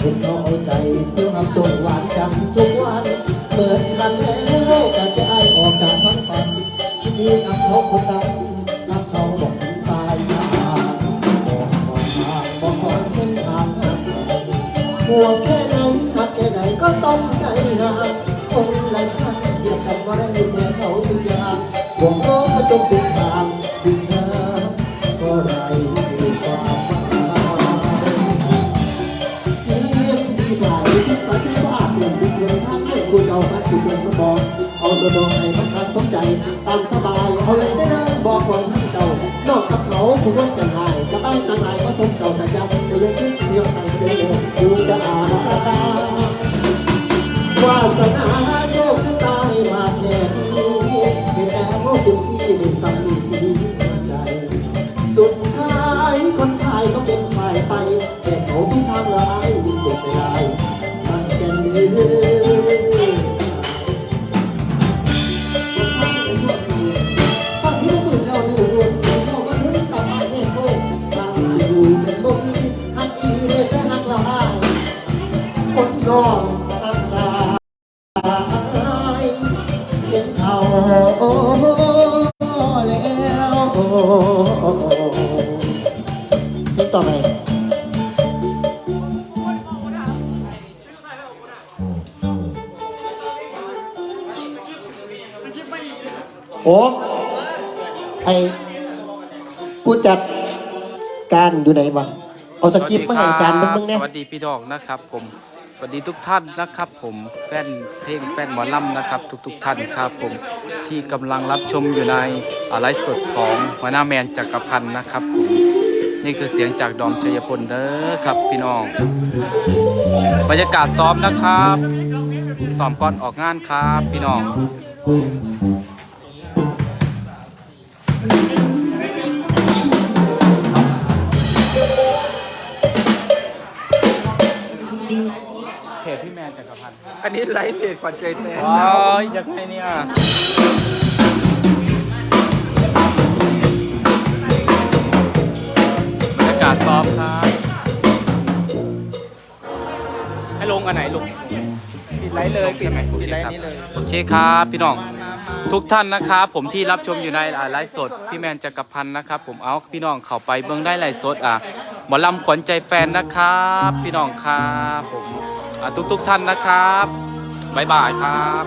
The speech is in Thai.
คุณเอาใจเพื่อวทำส่งหวานจำทุกวัน เปิดรันแล้วกระจายออกจากทั้งปันที่นับเขาคนตังนับเขาบอกถึงตายยาบอกควมาบอกควเส้นทางหัวแค่ไหนหักแค่ไหนก็ต้องใจหาคนละชั้นเดียวกันว่าได้แต่เขาสุดยาห่วงโลกก็จมติด ทางให้คุณเอาพัดสิเป็นมาบอกเอาโดดให้มันทันสนใจตามสบายเอาเลยได้เลยบอกก่อนท่านเจ้านอกกับเขาคุณว่าจะหายจะบ้านต่างหายก็สมเจ้าแต่ยังแต่ยังคิดเพียงต่างเดียวดูจะอานตาวาสนาโชคชะตาให้มาแค่นี้ให้แต่พวกเป็นพี่เป็นสามีที่ใจ สุดท้ายคนไทยก็เป็นฝ่ายไปแต่เขาที่ทางร้ายมีสุดไม่ได้มันแก่นดี อกตั้งตายเห็นเขาแล้วนี่ต่อไปโอ้ไอผู้จัดการอยู่ไหนวะเอาสกิปมาให้อาจารย์เบิ่งเบิ่งเนี่ย สวัสดีพี่ดอกนะครับผม สวัสดีทุกท่านนะครับ ผมแฟนเพลงแฟนหมอลำนะครับ ทุกๆท่านครับผมที่กำลังรับชมอยู่ในอ่าไลฟ์สดของหัวหน้าแมนจักรพันธ์นะครับผมนี่คือเสียงจากดอมชัยพลเด้อครับพี่น้อง บรรยากาศซ้อมนะครับซ้อมก่อนออกงานครับพี่น้อง นจักรพันธ์อันนี้ไลฟ์เพจขวัญใจแฟนว้ายยังไงเนี่ยบรรยากาศซ้อมครับให้ลงอันไหนลงปิดไลฟ์เลยปิดใช่ไหมปิดไลฟ์นี้เลยโอเคครับพี่น้องทุกท่านนะครับ ผมที่รับชมอยู่ในอ่าไลฟ์สดพี่แมนจักรพันธ์นะครับ ผมเอาพี่น้องเข้าไปเบื้องได้ไลฟ์สดอะหมอลำขวัญใจแฟนนะครับ พี่น้องครับผม อะทุกๆท่านนะครับ บ๊ายบายครับ